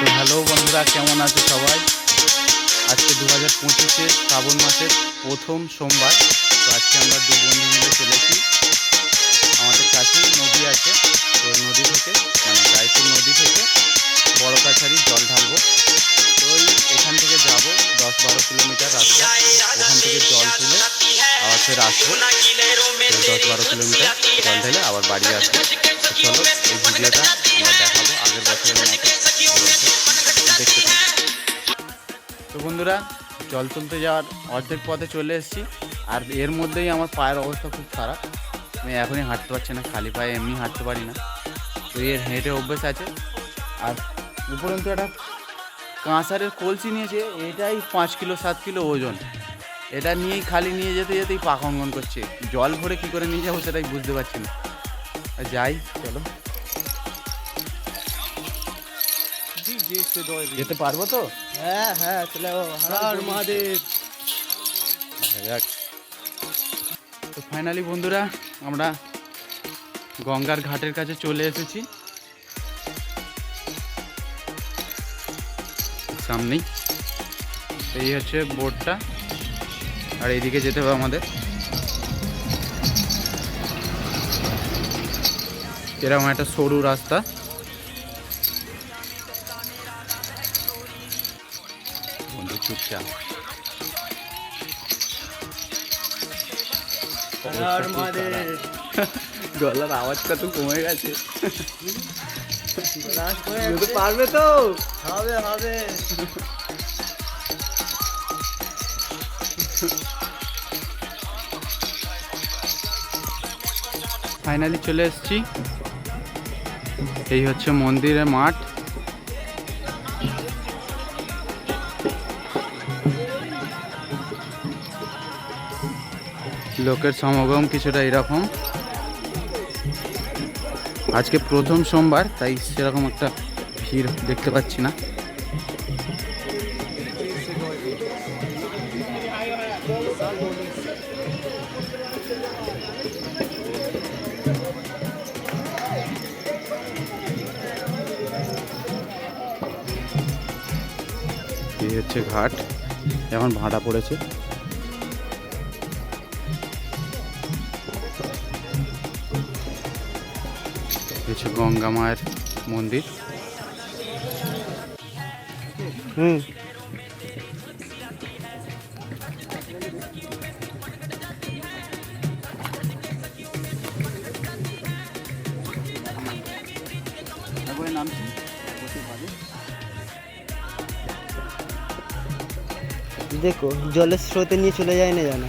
তো হ্যালো বন্ধুরা, কেমন আছে সবাই? আজকে দু হাজার পঁচিশে শ্রাবণ মাসের প্রথম সোমবার, তো আজকে আমরা দু বন্ধু মিলে চলেছি। আমাদের কাছেই নদী আছে, তো নদী থেকে মানে রায়পুর নদী থেকে বড় কাছারি জল ঢালবো। তো এখান থেকে যাব, দশ বারো কিলোমিটার রাস্তা। ওখান থেকে জল তুলে আবার ফের আসব। দশ বারো কিলোমিটার জল ঢেলে আবার বাড়ি আসব। চলো এই ভিডিওটা জল তুলতে যাওয়ার অর্ধেক পথে চলে এসেছি। আর এর মধ্যেই আমার পায়ের অবস্থা খুব খারাপ। আমি এখনই হাঁটতে পারছি না, খালি পায়ে এমনি হাঁটতে পারি না। তো এর হেঁটে অভ্যেস আছে। আর উপরন্তু একটা কাঁসারের কলসি নিয়েছে, এটাই পাঁচ কিলো, সাত কিলো ওজন। এটা নিয়েই খালি নিয়ে যেতে যেতেই পাক অঙ্গন করছে। জল ভরে কী করে নিয়ে যাব সেটাই বুঝতে পারছি না। যাই, চলো। যেতে পারব তো? হ্যাঁ হ্যাঁ চলে হর মহাদেব। যাক। তো ফাইনালি বন্ধুরা আমরা গঙ্গার ঘাটের কাছে চলে এসেছি। সামনেই। এই হচ্ছে বোটটা। আর এইদিকে যেতে হবে আমাদের। এরকম একটা সরু রাস্তা। চুপচাপ। গলার আওয়াজটা তো কমে গেছে। পারবে তো? হবে হবে। ফাইনালি চলে এসেছি। এই হচ্ছে মন্দিরের মাঠ। লোকের সমাগম কিছুটা এরকম। আজকে প্রথম সোমবার, তাই সেরকম একটা ভিড় দেখতে পাচ্ছি না। হচ্ছে ঘাট, এখন ভাড়া পড়েছে। হচ্ছে গঙ্গা মায়ের মন্দির। হুম। দেখো জলের স্রোতে নিয়ে চলে যায় না জানা?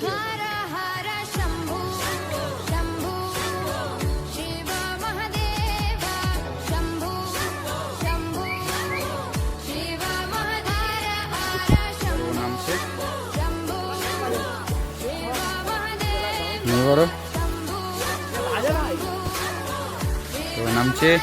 Hara! Buen amche.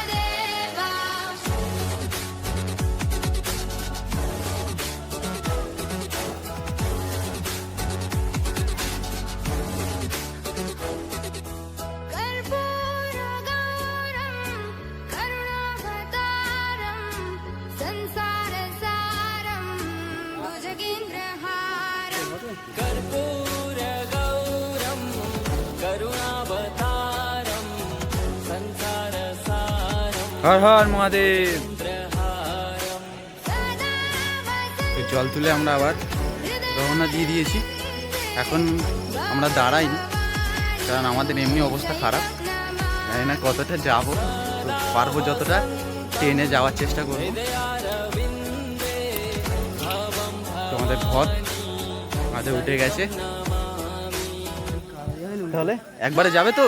Har Har Mahadev. জল তুলে আমরা আবার রওনা দিয়ে দিয়েছি। এখন আমরা দাঁড়াইনি, কারণ আমাদের এমনি অবস্থা খারাপ। জানি না কতটা যাব, পারব যতটা, ট্রেনে যাওয়ার চেষ্টা করব। তোমাদের ঘর মাঝে উঠে গেছে। তাহলে একবারে যাবে তো?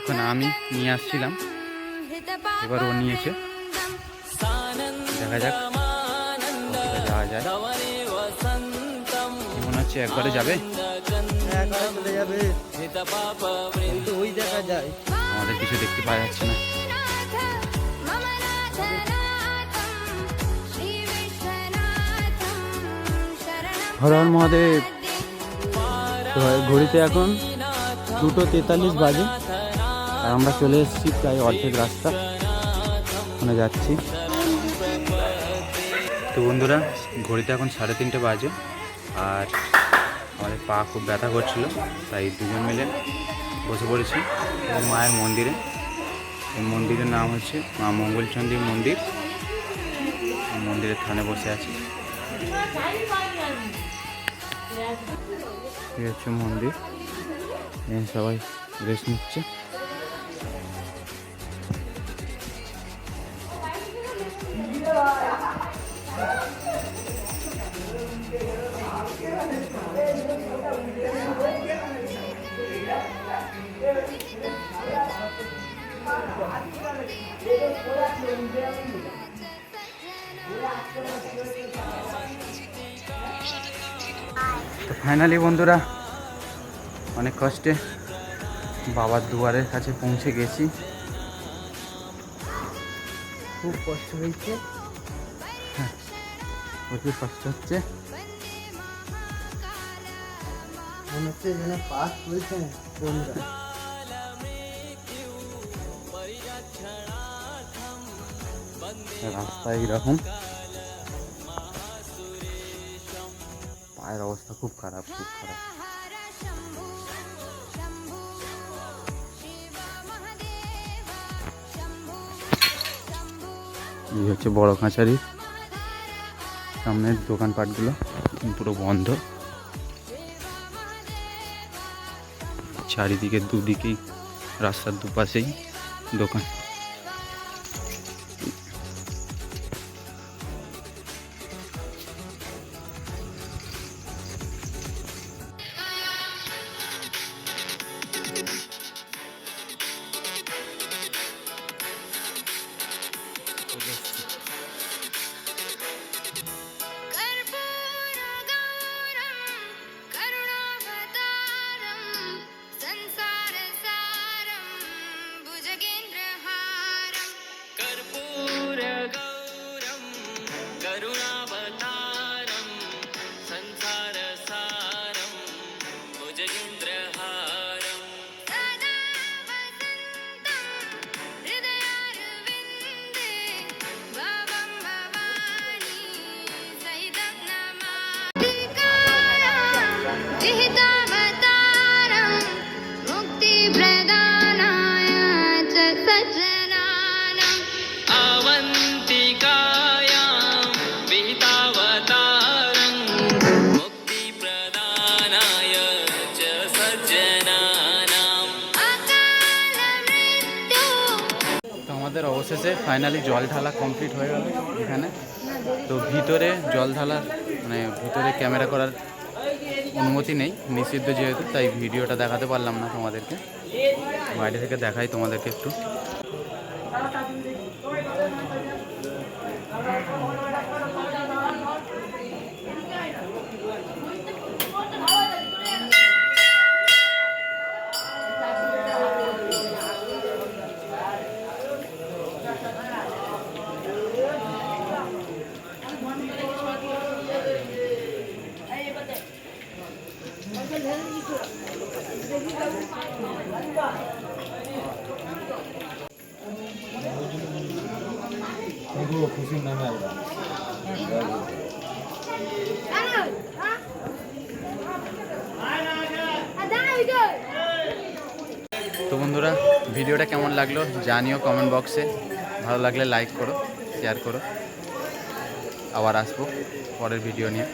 এতক্ষণ আমি নিয়ে আসছিলাম। এবার ও নিয়েছে। দেখা যাক যাওয়া যায়। মনে হচ্ছে একবারে যাবে? আমাদের কিছু দেখতে পাওয়া যাচ্ছে না। হরহর মহাদেব ঘড়িতে এখন দুটো তেতাল্লিশ বাজে। আর আমরা চলে এসেছি প্রায় অর্ধেক রাস্তা। ওখানে যাচ্ছি। তো বন্ধুরা, ঘড়িতে এখন সাড়ে তিনটে বাজে আর আমাদের পা খুব ব্যথা করছিল, তাই দুজন মিলে বসে পড়েছি মায়ের মন্দিরে। এই মন্দিরের নাম হচ্ছে মা মঙ্গলচন্ডী মন্দির। মন্দিরের থানে বসে আছি। এই হচ্ছে মন্দির। সবাই রেস্ট নিচ্ছে। তো ফাইনালি বন্ধুরা অনেক কষ্টে বাবার দুয়ারের কাছে পৌঁছে গেছি। খুব কষ্ট হয়েছে। প্রচুর কষ্ট হচ্ছে। মনে হচ্ছে এখানে পাস করেছে রাস্তা এইরকম পায়ের অবস্থা খুব খারাপ খুব খারাপ। এই হচ্ছে বড় কাঁচারি। সামনের দোকানপাটগুলো পুরো বন্ধ। চারিদিকে দুদিকেই রাস্তার দুপাশেই দোকান। অবশেষে ফাইনালি জল ঢালা কমপ্লিট হয়ে গেল এখানে। তো ভিতরে জল ঢালার মানে ভিতরে ক্যামেরা করার অনুমতি নেই, নিষিদ্ধ যেহেতু, তাই ভিডিওটা দেখাতে পারলাম না তোমাদেরকে। বাইরে থেকে দেখাই তোমাদেরকে একটু। খুশির নামে তো বন্ধুরা, ভিডিওটা কেমন লাগল জানিও কমেন্ট বক্সে ভালো লাগলে লাইক করো শেয়ার করো। আবার আসব পরের ভিডিও নিয়ে।